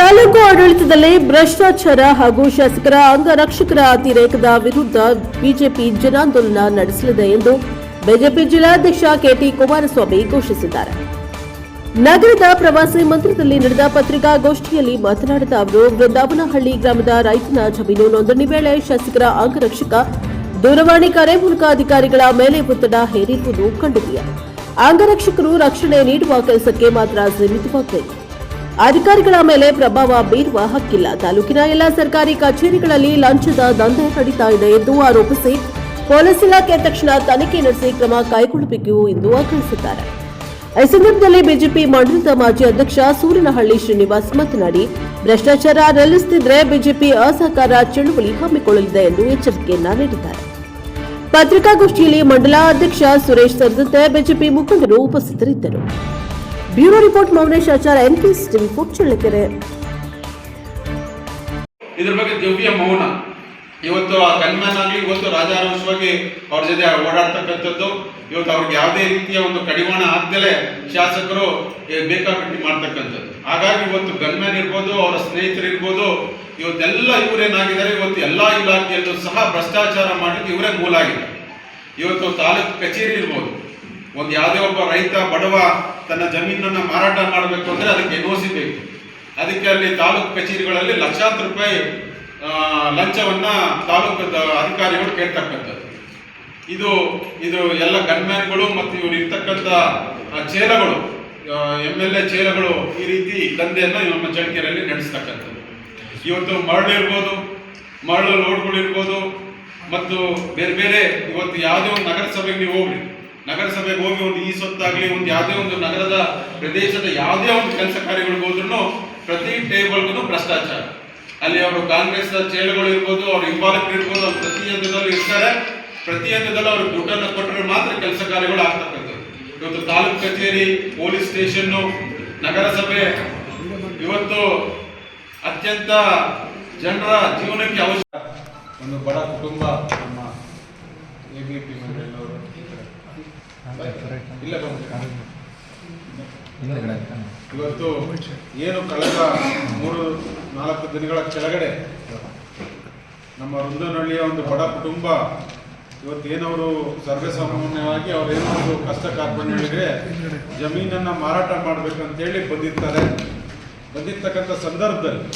ತಾಲೂಕು ಆಡಳಿತದಲ್ಲಿ ಭ್ರಷ್ಟಾಚಾರ ಹಾಗೂ ಶಾಸಕರ ಅಂಗರಕ್ಷಕರ ಅತಿರೇಕದ ವಿರುದ್ಧ ಬಿಜೆಪಿ ಜನಾಂದೋಲನ ನಡೆಸಲಿದೆ ಎಂದು ಬಿಜೆಪಿ ಜಿಲ್ಲಾಧ್ಯಕ್ಷ ಕೆಟಿ ಕುಮಾರಸ್ವಾಮಿ ಘೋಷಿಸಿದ್ದಾರೆ. ನಗರದ ಪ್ರವಾಸಿ ಮಂದಿರದಲ್ಲಿ ನಡೆದ ಪತ್ರಿಕಾಗೋಷ್ಠಿಯಲ್ಲಿ ಮಾತನಾಡಿದ ಅವರು, ವೃಂದಾವನಹಳ್ಳಿ ಗ್ರಾಮದ ರೈತನ ಜಮೀನು ನೋಂದಣಿ ವೇಳೆ ಶಾಸಕರ ಅಂಗರಕ್ಷಕ ದೂರವಾಣಿ ಕರೆ ಮೂಲಕ ಅಧಿಕಾರಿಗಳ ಮೇಲೆ ಒತ್ತಡ ಹೇರಿರುವುದು ಕಂಡುಬಂದಿದೆ ಅಂಗರಕ್ಷಕರು ರಕ್ಷಣೆ ನೀಡುವ ಕೆಲಸಕ್ಕೆ ಮಾತ್ರ ಸೀಮಿತವಾಗಬೇಕು. ಅಧಿಕಾರಿಗಳ ಮೇಲೆ ಪ್ರಭಾವ ಬೀರುವ ಹಕ್ಕಿಲ್ಲ. ತಾಲೂಕಿನ ಎಲ್ಲ ಸರ್ಕಾರಿ ಕಚೇರಿಗಳಲ್ಲಿ ಲಂಚದ ದಂಧೆ ನಡೀತಾ ಇದೆ ಎಂದು ಆರೋಪಿಸಿ ಪೊಲೀಸ್ ಇಲಾಖೆ ತಕ್ಷಣ ತನಿಖೆ ನಡೆಸಿ ಕ್ರಮ ಕೈಗೊಳ್ಳಬೇಕು ಎಂದು ಆಗ್ರಹಿಸಿದ್ದಾರೆ. ಈ ಸಂದರ್ಭದಲ್ಲಿ ಬಿಜೆಪಿ ಮಂಡಲದ ಮಾಜಿ ಅಧ್ಯಕ್ಷ ಸೂರನಹಳ್ಳಿ ಶ್ರೀನಿವಾಸ್ ಮಾತನಾಡಿ, ಭ್ರಷ್ಟಾಚಾರ ನಿಲ್ಲಿಸುತ್ತಿದ್ರೆ ಬಿಜೆಪಿ ಅಸಹಕಾರ ಚಳುವಳಿ ಹಮ್ಮಿಕೊಳ್ಳಲಿದೆ ಎಂದು ಎಚ್ಚರಿಕೆಯನ್ನ ನೀಡಿದ್ದಾರೆ. ಪತ್ರಿಕಾಗೋಷ್ಠಿಯಲ್ಲಿ ಮಂಡಲ ಅಧ್ಯಕ್ಷ ಸುರೇಶ್ ಸೇರಿದಂತೆ ಬಿಜೆಪಿ ಮುಖಂಡರು ಉಪಸ್ಥಿತರಿದ್ದರು. Bureau report Mounesh Achar N P TV food Challakere ಇದ್ರ ಬಗ್ಗೆ ದಿವ್ಯ ಮೌನ. ಇವತ್ತು ಆ ಗನ್ಮ್ಯಾನ್ ಆಗಲಿ, ಇವತ್ತು ರಾಜಾರೋಷವಾಗಿ ಅವ್ರ ಜೊತೆ ಓಡಾಡ್ತಕ್ಕಂಥದ್ದು, ಇವತ್ತು ಅವ್ರಿಗೆ ಯಾವುದೇ ರೀತಿಯ ಒಂದು ಕಡಿವಾಣ ಆಗ್ದಲೇ ಶಾಸಕರು ಬೇಕಾಬಿಟ್ಟಿ ಮಾಡ್ತಕ್ಕಂಥದ್ದು. ಹಾಗಾಗಿ ಇವತ್ತು ಗನ್ಮ್ಯಾನ್ ಇರ್ಬೋದು, ಅವರ ಸ್ನೇಹಿತರು ಇರ್ಬೋದು, ಇವತ್ತೆಲ್ಲ ಇವರೇನಾಗಿದ್ದಾರೆ, ಇವತ್ತು ಎಲ್ಲಾ ಇಲಾಖೆಯಲ್ಲೂ ಸಹ ಭ್ರಷ್ಟಾಚಾರ ಮಾಡಲಿಕ್ಕೆ ಇವರೇ ಮೂಲ ಇವತ್ತು ತಾಲೂಕು ಕಚೇರಿ ಇರ್ಬೋದು ಒಂದು ಯಾವುದೇ ಒಬ್ಬ ರೈತ, ಬಡವ ತನ್ನ ಜಮೀನನ್ನ ಮಾರಾಟ ಮಾಡಬೇಕು ಅಂದ್ರೆ ಅದಕ್ಕೆ ಎನ್ ಬೇಕು. ಅದಕ್ಕೆ ಅಲ್ಲಿ ತಾಲೂಕು ಕಚೇರಿಗಳಲ್ಲಿ ಲಕ್ಷಾಂತರ ರೂಪಾಯಿ ಲಂಚವನ್ನು ತಾಲೂಕು ಅಧಿಕಾರಿಗಳು ಕೇಳ್ತಕ್ಕಂಥದ್ದು. ಇದು ಇದು ಎಲ್ಲ ಗನ್ಮ್ಯಾನ್ಗಳು ಮತ್ತು ಇವರು ಇರ್ತಕ್ಕಂಥ ಚೇಲಗಳು ಎಂ ಎಲ್ ಎ ಚೇಲಗಳು ಈ ರೀತಿ ದಂಧೆಯನ್ನ ನಮ್ಮ ಚಳಕೆರೆಯಲ್ಲಿ ನಡೆಸ್ತಕ್ಕಂಥದ್ದು. ಇವತ್ತು ಮರಳು ಇರ್ಬೋದು, ಮರಳು ಲೋಡ್ಗಳು ಇರ್ಬೋದು ಮತ್ತು ಬೇರೆ ಬೇರೆ ಇವತ್ತು ಯಾವುದೇ ಒಂದು ನಗರಸಭೆಗೆ ನೀವು ಹೋಗ್ರಿ ನಗರಸಭೆಗೆ ಹೋಗಿ ಒಂದು ಈ ಸೊತ್ತಾಗ್ಲಿ ಒಂದು ಯಾವುದೇ ಒಂದು ನಗರದ ಪ್ರದೇಶದ ಯಾವುದೇ ಒಂದು ಕೆಲಸ ಕಾರ್ಯಗಳಿಗೆ ಹೋದ್ರೂ ಪ್ರತಿ ಟೇಬಲ್ಗೂ ಭ್ರಷ್ಟಾಚಾರ. ಅಲ್ಲಿ ಅವರು ಕಾಂಗ್ರೆಸ್ ಚೇಳುಗಳು ಇರ್ಬೋದು, ಅವ್ರ ಹಿಂಬಾಲಕರು ಇರ್ಬೋದು, ಅವ್ರು ಪ್ರತಿಯೊಂದರಲ್ಲೂ ಇರ್ತಾರೆ. ಪ್ರತಿ ಪ್ರತಿಯೊಂದರಲ್ಲೂ ಅವ್ರಿಗೆ ದುಡ್ಡನ್ನು ಕೊಟ್ಟರೆ ಮಾತ್ರ ಕೆಲಸ ಕಾರ್ಯಗಳು ಆಗ್ತಕ್ಕಂಥದ್ದು. ಇವತ್ತು ತಾಲೂಕು ಕಚೇರಿ, ಪೊಲೀಸ್ ಸ್ಟೇಷನ್ನು, ನಗರಸಭೆ, ಇವತ್ತು ಅತ್ಯಂತ ಜನರ ಜೀವನಕ್ಕೆ ಅವಶ್ಯ. ಒಂದು ಬಡ ಕುಟುಂಬ ನಮ್ಮ ಎ ಬಿ ಪಿ ಮಂಡಳಿಯವರು ಇಲ್ಲ ಇವತ್ತು ಏನು ಕಳೆದ ಮೂರು ನಾಲ್ಕು ದಿನಗಳ ಕೆಳಗಡೆ ನಮ್ಮ ರುಂದನಹಳ್ಳಿಯ ಒಂದು ಬಡ ಕುಟುಂಬ ಇವತ್ತು ಏನವರು ಸರ್ವೇಸಾಮಾನ್ಯವಾಗಿ ಅವ್ರು ಏನೋ ಒಂದು ಕಷ್ಟ ಕಾರ್ಪಣ್ಯಗಳಿಗೆ ಜಮೀನನ್ನ ಮಾರಾಟ ಮಾಡಬೇಕಂತೇಳಿ ಬಂದಿರ್ತಾರೆ. ಬಂದಿರ್ತಕ್ಕಂಥ ಸಂದರ್ಭದಲ್ಲಿ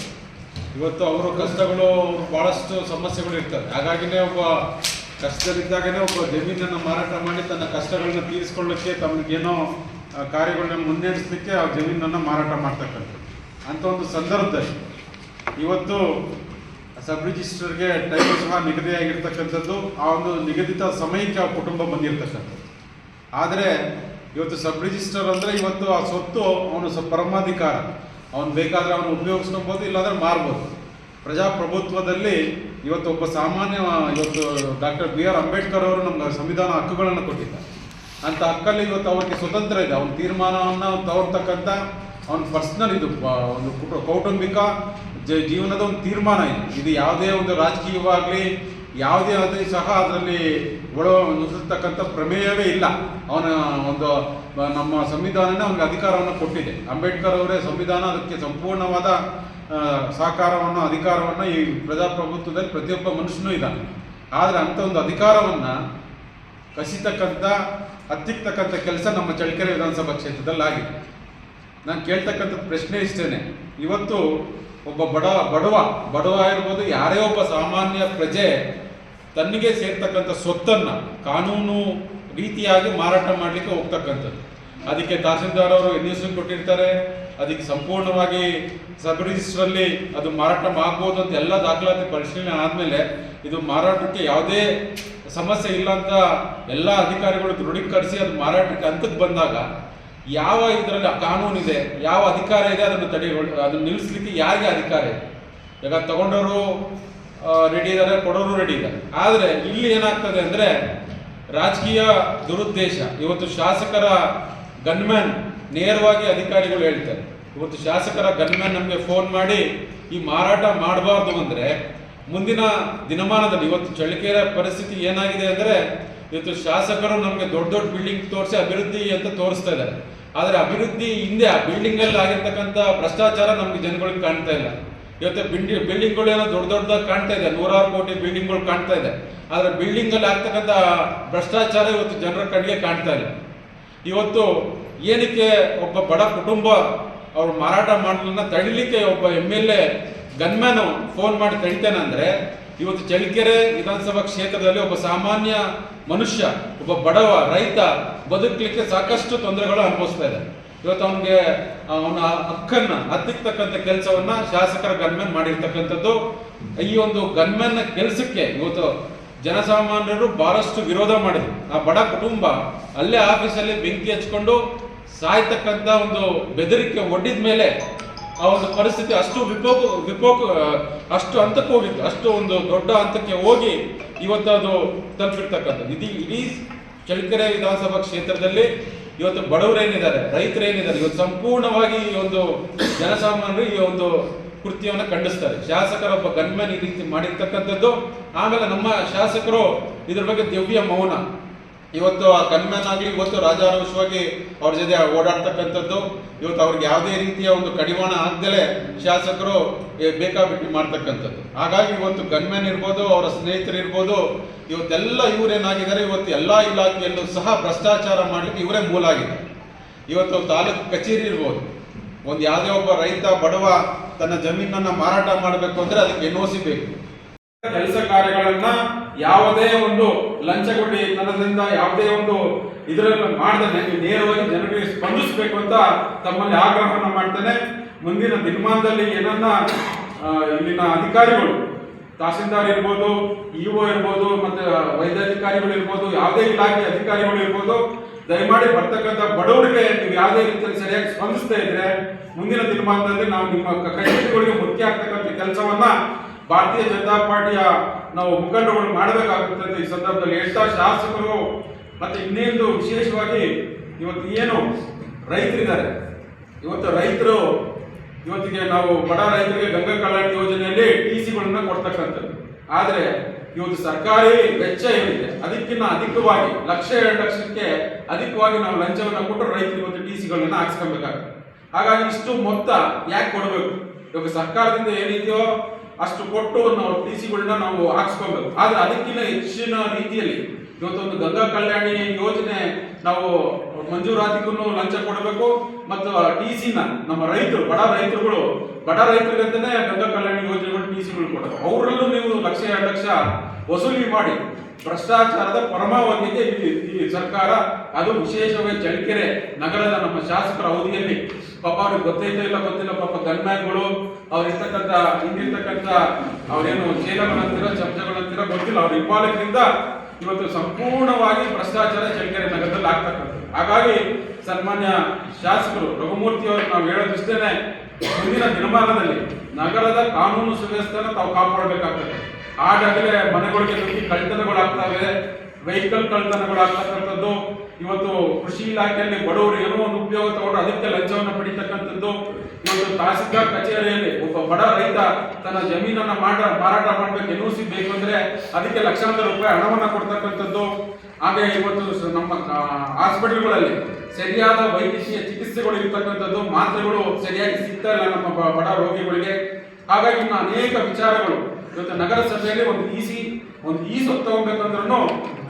ಇವತ್ತು ಅವರ ಕಷ್ಟಗಳು ಅವ್ರು ಬಹಳಷ್ಟು ಸಮಸ್ಯೆಗಳು ಇರ್ತವೆ. ಹಾಗಾಗಿನೇ ಒಬ್ಬ ಕಷ್ಟದಲ್ಲಿದ್ದಾಗನೇ ಒಬ್ಬ ಜಮೀನನ್ನು ಮಾರಾಟ ಮಾಡಿ ತನ್ನ ಕಷ್ಟಗಳನ್ನ ತೀರಿಸ್ಕೊಳ್ಳೋಕ್ಕೆ ತಮಗೇನೋ ಕಾರ್ಯಗಳನ್ನ ಮುನ್ನಡೆಸಲಿಕ್ಕೆ ಆ ಜಮೀನನ್ನು ಮಾರಾಟ ಮಾಡ್ತಕ್ಕಂಥದ್ದು. ಅಂತ ಒಂದು ಸಂದರ್ಭದಲ್ಲಿ ಇವತ್ತು ಸಬ್ ರಿಜಿಸ್ಟರ್ಗೆ ಟೈಮ್ ಸಹ ನಿಗದಿಯಾಗಿರ್ತಕ್ಕಂಥದ್ದು ಆ ಒಂದು ನಿಗದಿತ ಸಮಯಕ್ಕೆ ಆ ಕುಟುಂಬ ಬಂದಿರತಕ್ಕಂಥದ್ದು. ಆದರೆ ಇವತ್ತು ಸಬ್ ರಿಜಿಸ್ಟರ್ ಅಂದರೆ ಇವತ್ತು ಆ ಸ್ವತ್ತು ಅವನು ಸ ಪರಮಾಧಿಕಾರ. ಅವನು ಬೇಕಾದ್ರೆ ಅವನು ಉಪಯೋಗಿಸ್ಕೊಬೋದು, ಇಲ್ಲಾಂದ್ರೆ ಮಾರ್ಬೋದು. ಪ್ರಜಾಪ್ರಭುತ್ವದಲ್ಲಿ ಇವತ್ತು ಒಬ್ಬ ಸಾಮಾನ್ಯ, ಇವತ್ತು ಡಾಕ್ಟರ್ ಬಿ ಆರ್ ಅಂಬೇಡ್ಕರ್ ಅವರು ನಮ್ಗೆ ಸಂವಿಧಾನ ಹಕ್ಕುಗಳನ್ನು ಕೊಟ್ಟಿದ್ದಾರೆ. ಅಂತ ಹಕ್ಕಲ್ಲಿ ಇವತ್ತು ಅವ್ರಿಗೆ ಸ್ವತಂತ್ರ ಇದೆ. ಅವ್ನ ತೀರ್ಮಾನವನ್ನು ತಗೊಳ್ತಕ್ಕಂಥ ಅವ್ನ ಪರ್ಸನಲ್ ಇದು ಒಂದು ಕುಟು, ಕೌಟುಂಬಿಕ ಜೀವನದ ಒಂದು ತೀರ್ಮಾನ ಇದೆ. ಇದು ಯಾವುದೇ ಒಂದು ರಾಜಕೀಯವಾಗಲಿ, ಯಾವುದೇ ಅದೇ ಸಹ ಅದರಲ್ಲಿ ಒಳ ನುಸಿರ್ತಕ್ಕಂಥ ಪ್ರಮೇಯವೇ ಇಲ್ಲ. ಅವನ ಒಂದು, ನಮ್ಮ ಸಂವಿಧಾನನೇ ಅವನಿಗೆ ಅಧಿಕಾರವನ್ನು ಕೊಟ್ಟಿದೆ. ಅಂಬೇಡ್ಕರ್ ಅವರೇ ಸಂವಿಧಾನ ಅದಕ್ಕೆ ಸಂಪೂರ್ಣವಾದ ಸಹಕಾರವನ್ನು, ಅಧಿಕಾರವನ್ನು ಈ ಪ್ರಜಾಪ್ರಭುತ್ವದಲ್ಲಿ ಪ್ರತಿಯೊಬ್ಬ ಮನುಷ್ಯನೂ ಇದ್ದಾನೆ. ಆದರೆ ಅಂಥ ಒಂದು ಅಧಿಕಾರವನ್ನು ಕಸಿತಕ್ಕಂಥ ಹತ್ತಿಕ್ತಕ್ಕಂಥ ಕೆಲಸ ನಮ್ಮ ಚಳ್ಳಕೆರೆ ವಿಧಾನಸಭಾ ಕ್ಷೇತ್ರದಲ್ಲಿ ಆಗಿದೆ. ನಾನು ಕೇಳ್ತಕ್ಕಂಥ ಪ್ರಶ್ನೆ ಇಷ್ಟೇನೆ. ಇವತ್ತು ಒಬ್ಬ ಬಡ, ಬಡವ ಬಡವ ಇರ್ಬೋದು, ಯಾರೇ ಒಬ್ಬ ಸಾಮಾನ್ಯ ಪ್ರಜೆ ತನ್ನಿಗೆ ಸೇರ್ತಕ್ಕಂಥ ಸ್ವತ್ತನ್ನು ಕಾನೂನು ರೀತಿಯಾಗಿ ಮಾರಾಟ ಮಾಡಲಿಕ್ಕೆ ಹೋಗ್ತಕ್ಕಂಥದ್ದು. ಅದಕ್ಕೆ ತಹಸೀಲ್ದಾರ್ ಅವರು ಎನ್ ಎಸ್ ಕೊಟ್ಟಿರ್ತಾರೆ. ಅದಕ್ಕೆ ಸಂಪೂರ್ಣವಾಗಿ ಸಬ್ ರಿಜಿಸ್ಟ್ರಲ್ಲಿ ಅದು ಮಾರಾಟ ಆಗ್ಬೋದು ಅಂತ ಎಲ್ಲ ದಾಖಲಾತಿ ಪರಿಶೀಲನೆ ಆದಮೇಲೆ ಇದು ಮಾರಾಟಕ್ಕೆ ಯಾವುದೇ ಸಮಸ್ಯೆ ಇಲ್ಲ ಅಂತ ಎಲ್ಲ ಅಧಿಕಾರಿಗಳು ದೃಢೀಕರಿಸಿ ಅದು ಮಾರಾಟಕ್ಕೆ ಹಂತಕ್ಕೆ ಬಂದಾಗ ಯಾವ ಇದರಲ್ಲಿ ಕಾನೂನಿದೆ ಯಾವ ಅಧಿಕಾರ ಇದೆ ಅದನ್ನು ತಡೆ ಅದನ್ನು ನಿಲ್ಲಿಸ್ಲಿಕ್ಕೆ ಯಾರಿಗೆ ಅಧಿಕಾರ ಇದೆ? ಈಗ ತಗೊಂಡವರು ರೆಡಿ ಇದ್ದಾರೆ, ಕೊಡೋರು ರೆಡಿ ಇದ್ದಾರೆ. ಆದರೆ ಇಲ್ಲಿ ಏನಾಗ್ತದೆ ಅಂದರೆ ರಾಜಕೀಯ ದುರುದ್ದೇಶ. ಇವತ್ತು ಶಾಸಕರ ಗನ್ಮ್ಯಾನ್ ನೇರವಾಗಿ ಅಧಿಕಾರಿಗಳು ಹೇಳ್ತಾರೆ. ಇವತ್ತು ಶಾಸಕರ ಗನ್ಮ್ಯಾನ್ ನಮಗೆ ಫೋನ್ ಮಾಡಿ ಈ ಮಾರಾಟ ಮಾಡಬಾರ್ದು ಅಂದರೆ ಮುಂದಿನ ದಿನಮಾನದಲ್ಲಿ ಇವತ್ತು ಚಳ್ಳಕೆರೆ ಪರಿಸ್ಥಿತಿ ಏನಾಗಿದೆ ಅಂದರೆ ಇವತ್ತು ಶಾಸಕರು ನಮಗೆ ದೊಡ್ಡ ದೊಡ್ಡ ಬಿಲ್ಡಿಂಗ್ ತೋರಿಸಿ ಅಭಿವೃದ್ಧಿ ಅಂತ ತೋರಿಸ್ತಾ ಇದ್ದಾರೆ. ಆದರೆ ಅಭಿವೃದ್ಧಿ ಹಿಂದೆ ಆ ಬಿಲ್ಡಿಂಗ್ ಅಲ್ಲಿ ಆಗಿರ್ತಕ್ಕಂಥ ಭ್ರಷ್ಟಾಚಾರ ನಮಗೆ ಜನಗಳಿಗೆ ಕಾಣ್ತಾ ಇಲ್ಲ. ಇವತ್ತು ಬಿಲ್ಡಿಂಗ್ ಬಿಲ್ಡಿಂಗ್ಗಳು ಏನೋ ದೊಡ್ಡ ದೊಡ್ಡದಾಗಿ ಕಾಣ್ತಾ ಇದೆ, ನೂರಾರು ಕೋಟಿ ಬಿಲ್ಡಿಂಗ್ಗಳು ಕಾಣ್ತಾ ಇದೆ. ಆದರೆ ಬಿಲ್ಡಿಂಗ್ ಅಲ್ಲಿ ಆಗ್ತಕ್ಕಂಥ ಭ್ರಷ್ಟಾಚಾರ ಇವತ್ತು ಜನರ ಕಣ್ಣಿಗೆ ಕಾಣ್ತಾ ಇಲ್ಲ. ಇವತ್ತು ಏನಕ್ಕೆ ಒಬ್ಬ ಬಡ ಕುಟುಂಬ ಅವ್ರು ಮಾರಾಟ ಮಾಡೋದನ್ನ ತಡಿಲಿಕ್ಕೆ ಒಬ್ಬ M L A gunman phone ಮಾಡಿ ತಡಿತಾನೆ ಅಂದ್ರೆ, ಇವತ್ತು ಚಳ್ಳಕೆರೆ ವಿಧಾನಸಭಾ ಕ್ಷೇತ್ರದಲ್ಲಿ ಒಬ್ಬ ಸಾಮಾನ್ಯ ಮನುಷ್ಯ, ಒಬ್ಬ ಬಡವ, ರೈತ ಬದುಕಲಿಕ್ಕೆ ಸಾಕಷ್ಟು ತೊಂದರೆಗಳು ಅನುಭವಿಸ್ತಾ ಇದೆ. ಇವತ್ತು ಅವನಿಗೆ, ಅವನ ಹಕ್ಕನ್ನ ಹತ್ತಿರ್ತಕ್ಕಂಥ ಕೆಲಸವನ್ನ ಶಾಸಕರ ಗನ್ಮ್ಯಾನ್ ಮಾಡಿರ್ತಕ್ಕಂಥದ್ದು. ಈ ಒಂದು ಗನ್ಮ್ಯಾನ್ ಕೆಲಸಕ್ಕೆ ಇವತ್ತು ಜನಸಾಮಾನ್ಯರು ಬಹಳಷ್ಟು ವಿರೋಧ ಮಾಡಿದರು. ಆ ಬಡ ಕುಟುಂಬ ಅಲ್ಲೇ ಆಫೀಸಲ್ಲಿ ಬೆಂಕಿ ಹಚ್ಕೊಂಡು ಸಾಯ್ತಕ್ಕಂಥ ಒಂದು ಬೆದರಿಕೆ ಒಡ್ಡಿದ ಮೇಲೆ ಆ ಒಂದು ಪರಿಸ್ಥಿತಿ ಅಷ್ಟು ವಿಪೋಕ ವಿಪೋಕ, ಅಷ್ಟು ಹಂತಕ್ಕೆ ಹೋಗಿತ್ತು. ಅಷ್ಟು ಒಂದು ದೊಡ್ಡ ಹಂತಕ್ಕೆ ಹೋಗಿ ಇವತ್ತು ಅದು ತಲುಪಿರ್ತಕ್ಕಂಥದ್ದು. ಇದು ಇಡೀ ಚಳ್ಳಕೆರೆ ವಿಧಾನಸಭಾ ಕ್ಷೇತ್ರದಲ್ಲಿ ಇವತ್ತು ಬಡವರೇನಿದ್ದಾರೆ ರೈತರೇನಿದ್ದಾರೆ ಇವತ್ತು ಸಂಪೂರ್ಣವಾಗಿ ಈ ಒಂದು ಜನಸಾಮಾನ್ಯರು ಈ ಒಂದು ಕೃತ್ಯವನ್ನು ಖಂಡಿಸ್ತಾರೆ. ಶಾಸಕರೊಬ್ಬ ಗನ್ಮನ್ ಈ ರೀತಿ ಮಾಡಿರ್ತಕ್ಕಂಥದ್ದು. ಆಮೇಲೆ ನಮ್ಮ ಶಾಸಕರು ಇದ್ರ ಬಗ್ಗೆ ದಿವ್ಯ ಮೌನ. ಇವತ್ತು ಆ ಗನ್ಮನ್ ಆಗಲಿ ಇವತ್ತು ರಾಜಾರೋಷವಾಗಿ ಅವ್ರ ಜೊತೆ ಓಡಾಡ್ತಕ್ಕಂಥದ್ದು. ಇವತ್ತು ಅವ್ರಿಗೆ ಯಾವುದೇ ರೀತಿಯ ಒಂದು ಕಡಿವಾಣ ಆಗ್ದಲೇ ಶಾಸಕರು ಬೇಕಾಬಿಟ್ಟು ಮಾಡ್ತಕ್ಕಂಥದ್ದು. ಹಾಗಾಗಿ ಇವತ್ತು ಗನ್ಮ್ಯಾನ್ ಇರ್ಬೋದು, ಅವರ ಸ್ನೇಹಿತರು ಇರ್ಬೋದು, ಇವತ್ತೆಲ್ಲ ಇವರೇನಾಗಿದ್ದಾರೆ ಇವತ್ತು ಎಲ್ಲ ಇಲಾಖೆಯಲ್ಲೂ ಸಹ ಭ್ರಷ್ಟಾಚಾರ ಮಾಡಲಿಕ್ಕೆ ಇವರೇ ಮೂಲ ಆಗಿದೆ ಇವತ್ತು ತಾಲೂಕು ಕಚೇರಿ ಇರ್ಬೋದು. ಒಂದು ಯಾವುದೇ ಒಬ್ಬ ರೈತ, ಬಡವ ತನ್ನ ಜಮೀನನ್ನ ಮಾರಾಟ ಮಾಡಬೇಕು ಅಂದ್ರೆ ಅದಕ್ಕೆ ಎನ್ ಸಿ ಬೇಕು. ಕೆಲಸ ಕಾರ್ಯಗಳನ್ನ ಯಾವುದೇ ಒಂದು ಲಂಚಗೊಡ್ಡಿ ತನದಿಂದ ಯಾವುದೇ ಒಂದು ಇದರಲ್ಲಿ ಮಾಡದೆ ನೇರವಾಗಿ ಜನರಿಗೆ ಸ್ಪಂದಿಸಬೇಕು ಅಂತ ತಮ್ಮಲ್ಲಿ ಆಗ್ರಹವನ್ನು ಮಾಡ್ತೇನೆ. ಮುಂದಿನ ದಿನಮಾನದಲ್ಲಿ ಏನನ್ನ ಇಲ್ಲಿನ ಅಧಿಕಾರಿಗಳು, ತಹಸೀಲ್ದಾರ್ ಇರ್ಬೋದು, ಇಒ ಇರ್ಬೋದು, ಮತ್ತೆ ವೈದ್ಯಾಧಿಕಾರಿಗಳು ಇರ್ಬೋದು, ಯಾವುದೇ ಇಲಾಖೆ ಅಧಿಕಾರಿಗಳು ಇರ್ಬೋದು ದಯಮಾಡಿ ಬರ್ತಕ್ಕಂಥ ಬಡವರಿಗೆ ನೀವು ಯಾವುದೇ ರೀತಿಯಲ್ಲಿ ಸರಿಯಾಗಿ ಸ್ಪಂದಿಸ್ತಾ ಇದ್ರೆ, ಮುಂದಿನ ದಿನಮಾನದಲ್ಲಿ ನಾವು ನಿಮ್ಮ ಕೈಗಳಿಗೆ ಮುಖ್ಯ ಆಗ್ತಕ್ಕಂಥ ಕೆಲಸವನ್ನ ಭಾರತೀಯ ಜನತಾ ಪಾರ್ಟಿಯ ನಾವು ಮುಖಂಡರುಗಳು ಮಾಡಬೇಕಾಗುತ್ತೆ ಅಂತ ಈ ಸಂದರ್ಭದಲ್ಲಿ ಎಷ್ಟೋ ಶಾಸಕರು ಮತ್ತೆ ಇನ್ನೇನು ವಿಶೇಷವಾಗಿ ಇವತ್ತು ಏನು ರೈತರಿದ್ದಾರೆ. ಇವತ್ತು ರೈತರು ಇವತ್ತಿಗೆ ನಾವು ಬಡ ರೈತರಿಗೆ ಗಂಗಾ ಕಲ್ಯಾಣ ಯೋಜನೆಯಲ್ಲಿ ಟಿ ಸಿಗಳನ್ನ ಕೊಡ್ತಕ್ಕಂಥದ್ದು. ಆದ್ರೆ ಇವತ್ತು ಸರ್ಕಾರಿ ವೆಚ್ಚ ಏನಿದೆ ಅದಕ್ಕಿಂತ ಅಧಿಕವಾಗಿ, ಲಕ್ಷ ಎರಡು ಲಕ್ಷಕ್ಕೆ ಅಧಿಕವಾಗಿ ನಾವು ಲಂಚವನ್ನು ಕೊಟ್ಟು ರೈತರು ಇವತ್ತು ಟಿ ಸಿಗಳನ್ನ ಹಾಕ್ಸ್ಕೊಬೇಕಾಗುತ್ತೆ ಹಾಗಾಗಿ ಇಷ್ಟು ಮೊತ್ತ ಯಾಕೆ ಕೊಡಬೇಕು? ಇವಾಗ ಸರ್ಕಾರದಿಂದ ಏನಿದೆಯೋ ಅಷ್ಟು ಕೊಟ್ಟು ನಾವು ಟಿ ಸಿಗಳನ್ನ ನಾವು ಹಾಕ್ಸ್ಕೊಬೇಕು ಆದ್ರೆ ಅದಕ್ಕಿಂತ ಹೆಚ್ಚಿನ ರೀತಿಯಲ್ಲಿ ಇವತ್ತೊಂದು ಗಂಗಾ ಕಲ್ಯಾಣಿ ಯೋಜನೆ ನಾವು ಮಂಜೂರಾತಿಗೂ ಲಂಚ ಕೊಡಬೇಕು ಮತ್ತು ಟಿ ಸಿನ ನಮ್ಮ ರೈತರು, ಬಡ ರೈತರುಗಳು, ಬಡ ರೈತರಿಗಂತಾನೆ ಗಂಗಾ ಕಲ್ಯಾಣ ಯೋಜನೆಗಳು ಟಿ ಸಿಗಳು ಕೊಡಬೇಕು. ಅವರಲ್ಲೂ ನೀವು ಲಕ್ಷ, ಎರಡು ಲಕ್ಷ ವಸೂಲಿ ಮಾಡಿ ಭ್ರಷ್ಟಾಚಾರದ ಪರಮಾವಧಿಗೆ ಈ ಸರ್ಕಾರ, ಅದು ವಿಶೇಷವಾಗಿ ಚಳ್ಳಕೆರೆ ನಗರದ ನಮ್ಮ ಶಾಸಕರ ಅವಧಿಯಲ್ಲಿ. ಪಾಪ ಅವ್ರಿಗೆ ಗೊತ್ತೈತೋ ಇಲ್ಲ, ಗೊತ್ತಿಲ್ಲ, ಪಾಪ ಗನ್ಮ್ಯಾನ್ಗಳು ಅವ್ರು ಇರ್ತಕ್ಕಂಥ, ಹಿಂದಿರ್ತಕ್ಕಂಥ ಅವ್ರೇನು ಚೇಲಗಳಂತೀರ ಚಮಚಗಳಂತೀರ ಗೊತ್ತಿಲ್ಲ. ಅವ್ರ ಹಿಂಬಾಲಕರಿಂದ ಇವತ್ತು ಸಂಪೂರ್ಣವಾಗಿ ಭ್ರಷ್ಟಾಚಾರ ಚಳ್ಳಕೆರೆ ನಗರದಲ್ಲಿ ಆಗ್ತಕ್ಕಂಥದ್ದು. ಹಾಗಾಗಿ ಸನ್ಮಾನ್ಯ ಶಾಸಕರು ರಘುಮೂರ್ತಿ ಅವರು ನಾವು ಹೇಳೋದಿಷ್ಟೇನೆ ಮುಂದಿನ ದಿನಮಾನದಲ್ಲಿ ನಗರದ ಕಾನೂನು ಸುವ್ಯವಸ್ಥೆನ ತಾವು ಕಾಪಾಡಬೇಕಾಗ್ತದೆ. ಆಗಾಗಲೇ ಮನೆಗಳಿಗೆ ನುಗ್ಗಿ ಕಳ್ತನಗಳಾಗ್ತವೆ ವೆಹಿಕಲ್ ಕಳ್ತನಗಳಾಗ್ತಕ್ಕಂಥದ್ದು ಇವತ್ತು ಕೃಷಿ ಇಲಾಖೆಯಲ್ಲಿ ಬಡವರು ಏನೋ ಒಂದು ಉಪಯೋಗ ತಗೊಂಡು ಅದಕ್ಕೆ ಲಂಚವನ್ನು ಪಡಿತಕ್ಕಂಥದ್ದು ಇವತ್ತು ತಹಸೀಲ್ದಾರ್ ಕಚೇರಿಯಲ್ಲಿ ಒಬ್ಬ ಬಡ ರೈತ ತನ್ನ ಜಮೀನನ್ನ ಮಾಡ, ಮಾರಾಟ ಮಾಡ್ಬೇಕು ಎನ್ ಸಿ ಬೇಕು ಅಂದ್ರೆ ಅದಕ್ಕೆ ಲಕ್ಷಾಂತರ ರೂಪಾಯಿ ಹಣವನ್ನ ಕೊಡ್ತಕ್ಕಂಥದ್ದು. ಹಾಗೆ ಇವತ್ತು ನಮ್ಮ ಹಾಸ್ಪಿಟಲ್ಗಳಲ್ಲಿ ಸರಿಯಾದ ವೈದ್ಯಕೀಯ ಚಿಕಿತ್ಸೆಗಳು ಇರ್ತಕ್ಕಂಥದ್ದು ಮಾತ್ರೆಗಳು ಸರಿಯಾಗಿ ಸಿಗ್ತಾ ಇಲ್ಲ ನಮ್ಮ ಬಡ ರೋಗಿಗಳಿಗೆ. ಹಾಗಾಗಿ ಇನ್ನು ಅನೇಕ ವಿಚಾರಗಳು. ಇವತ್ತು ನಗರಸಭೆಯಲ್ಲಿ ಒಂದು ಈಸಿ, ಒಂದು ಈಸ್ ತಗೋಬೇಕಂದ್ರೂ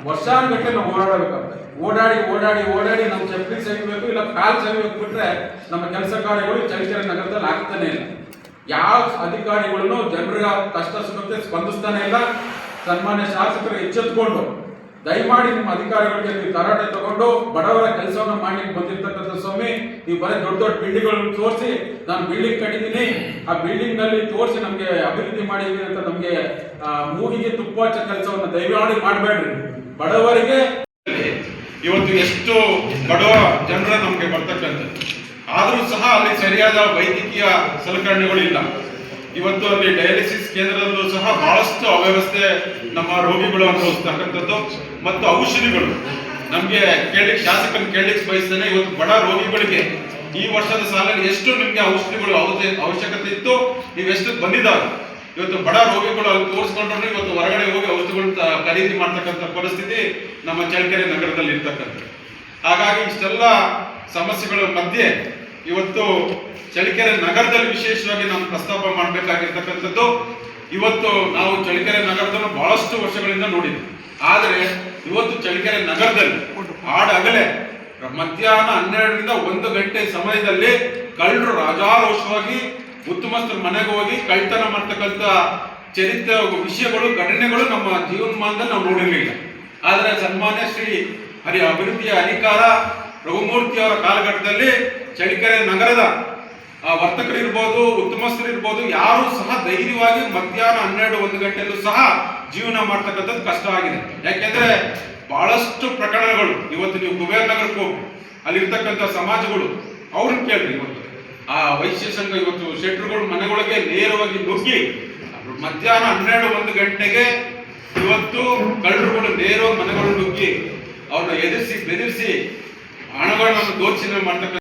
ವರ್ಷಾನುಗಟ್ಟಲೆ ನಾವು ಓಡಾಡಬೇಕಾಗ್ತದೆ ಓಡಾಡಿ ಓಡಾಡಿ ಓಡಾಡಿ ನಮ್ಮ ಚಪ್ಪಲಿ ಸವಿಬೇಕು ಇಲ್ಲ ಕಾಲು ಸವಿಬೇಕು ಬಿಟ್ರೆ ನಮ್ಮ ಕೆಲಸ ಕಾರ್ಯಗಳು ಚಳ್ಳಕೆರೆ ನಗರದಲ್ಲಿ ಆಗ್ತಾನೆ ಇಲ್ಲ. ಯಾವ ಅಧಿಕಾರಿಗಳನ್ನು ಜನರ ಕಷ್ಟ ಸುಖಕ್ಕೆ ಸ್ಪಂದಿಸ್ತಾನೆ ಇಲ್ಲ. ಸನ್ಮಾನ್ಯ ಶಾಸಕರು ಎಚ್ಚೆತ್ಕೊಂಡು ದಯಮಾಡಿ ನಿಮ್ಮ ಅಧಿಕಾರಿಗಳಿಗೆ ನೀವು ತರಾಟೆ ತಗೊಂಡು ಬಡವರ ಕೆಲಸವನ್ನು ಮಾಡ್ಲಿಕ್ಕೆ ಬಂದಿರ್ತಕ್ಕಂಥ ಸ್ವಾಮಿ, ನೀವು ಬರೀ ದೊಡ್ಡ ದೊಡ್ಡ ಬಿಲ್ಡಿಂಗ್ಗಳನ್ನು ತೋರಿಸಿ, ನಾನು ಬಿಲ್ಡಿಂಗ್ ಕಟ್ಟಿದ್ದೀನಿ. ಆ ಬಿಲ್ಡಿಂಗ್ನಲ್ಲಿ ತೋರಿಸಿ ನಮಗೆ ಅಭಿವೃದ್ಧಿ ಮಾಡಿದ್ದೀನಿ ಅಂತ ನಮಗೆ ಮೂಗಿಗೆ ತುಪ್ಪ ಕೆಲಸವನ್ನು ದಯಮಾಡಿ ಮಾಡಬೇಡ್ರಿ. ಬಡವರಿಗೆ ಇವತ್ತು ಎಷ್ಟು ಬಡವ ಜನರ ನಮಗೆ ಬರ್ತಕ್ಕಂಥದ್ದು. ಆದರೂ ಸಹ ಅಲ್ಲಿ ಸರಿಯಾದ ವೈದ್ಯಕೀಯ ಸಲಕರಣೆಗಳಿಲ್ಲ ಇವತ್ತು ಅಲ್ಲಿ ಡಯಾಲಿಸಿಸ್ ಕೇಂದ್ರದಲ್ಲೂ ಸಹ ಬಹಳಷ್ಟು ಅವ್ಯವಸ್ಥೆ ನಮ್ಮ ರೋಗಿಗಳು ಅನುಭವಿಸ್ತಕ್ಕಂಥದ್ದು ಮತ್ತು ಔಷಧಿಗಳು. ನಮಗೆ ಕೇಳಿ ಶಾಸಕನ ಕೇಳಲಿಕ್ಕೆ ಬಯಸ್ತೇನೆ ಇವತ್ತು ಬಡ ರೋಗಿಗಳಿಗೆ ಈ ವರ್ಷದ ಸಾಲಲ್ಲಿ ಎಷ್ಟು ನಿಮಗೆ ಔಷಧಿಗಳು ಅವಶ್ಯ- ಅವಶ್ಯಕತೆ ಇತ್ತು ನೀವು ಎಷ್ಟು ಬಂದಿದ್ದಾರೆ. ಇವತ್ತು ಬಡ ರೋಗಿಗಳು ಅಲ್ಲಿ ತೋರಿಸ್ಕೊಂಡ್ರು, ಇವತ್ತು ಹೊರಗಡೆ ಹೋಗಿ ಔಷಧಿಗಳು ತ- ಖರೀದಿ ಮಾಡ್ತಕ್ಕಂಥ ಪರಿಸ್ಥಿತಿ ನಮ್ಮ ಚಳ್ಳಕೆರೆ ನಗರದಲ್ಲಿ ಇರ್ತಕ್ಕಂಥದ್ದು. ಹಾಗಾಗಿ ಇಷ್ಟೆಲ್ಲ ಸಮಸ್ಯೆಗಳ ಮಧ್ಯೆ ಇವತ್ತು ಚಳ್ಳಕೆರೆ ನಗರದಲ್ಲಿ ವಿಶೇಷವಾಗಿ ನಾನು ಪ್ರಸ್ತಾಪ ಮಾಡಬೇಕಾಗಿರ್ತಕ್ಕಂಥದ್ದು, ಇವತ್ತು ನಾವು ಚಳ್ಳಕೆರೆ ನಗರದನ್ನು ಬಹಳಷ್ಟು ವರ್ಷಗಳಿಂದ ನೋಡಿದ್ವಿ. ಆದರೆ ಇವತ್ತು ಚಳ್ಳಕೆರೆ ನಗರದಲ್ಲಿ ಆಡಗಲೇ ಮಧ್ಯಾಹ್ನ ಹನ್ನೆರಡರಿಂದ ಒಂದು ಗಂಟೆ ಸಮಯದಲ್ಲಿ ಕಳ್ಳರು ರಾಜಾರೋಷವಾಗಿ ಉತ್ತಮಸ್ಥರ ಮನೆಗೆ ಹೋಗಿ ಕಳ್ತನ ಮಾಡ್ತಕ್ಕಂಥ ಚರಿತ್ರೆ ವಿಷಯಗಳು ಘಟನೆಗಳು ನಮ್ಮ ಜೀವನಮಾನದಲ್ಲಿ ನಾವು ನೋಡಿರಲಿಲ್ಲ. ಆದರೆ ಸನ್ಮಾನ್ಯ ಶ್ರೀ ಹರಿ ಅಭಿವೃದ್ಧಿಯ ಅಧಿಕಾರ ರಘುಮೂರ್ತಿ ಅವರ ಕಾಲಘಟ್ಟದಲ್ಲಿ ಚಳಿಕೆರೆ ನಗರದ ಆ, ವರ್ತಕರಿರ್ಬೋದು ಉತ್ತಮಸ್ಥರು ಇರ್ಬೋದು ಯಾರು ಸಹ ಧೈರ್ಯವಾಗಿ ಮಧ್ಯಾಹ್ನ ಹನ್ನೆರಡು ಒಂದು ಗಂಟೆಯಲ್ಲೂ ಸಹ ಜೀವನ ಮಾಡ್ತಕ್ಕಂಥದ್ದು ಕಷ್ಟ ಆಗಿದೆ. ಯಾಕೆಂದ್ರೆ ಬಹಳಷ್ಟು ಪ್ರಕರಣಗಳು ಇವತ್ತು ನೀವು ಕುಬೇರ್ ನಗರಕ್ಕೆ ಹೋಗಿ ಅಲ್ಲಿರ್ತಕ್ಕಂಥ ಸಮಾಜಗಳು ಅವ್ರನ್ನ ಕೇಳ್ರಿ ಇವತ್ತು. ಆ ವೈಶ್ಯ ಸಂಘ ಇವತ್ತು ಶೆಟ್ರುಗಳು ಮನೆಗಳಿಗೆ ನೇರವಾಗಿ ನುಗ್ಗಿ, ಮಧ್ಯಾಹ್ನ ಹನ್ನೆರಡು ಒಂದು ಗಂಟೆಗೆ ಇವತ್ತು ಕಳ್ಳರುಗಳು ನೇರವಾಗಿ ಮನೆಗಳು ನುಗ್ಗಿ, ಅವ್ರನ್ನ ಎದುರಿಸಿ, ಬೆದರಿಸಿ ಹಣಗಳನ್ನು ದೋಚನೆ ಮಾಡ್ತಕ್ಕಂಥ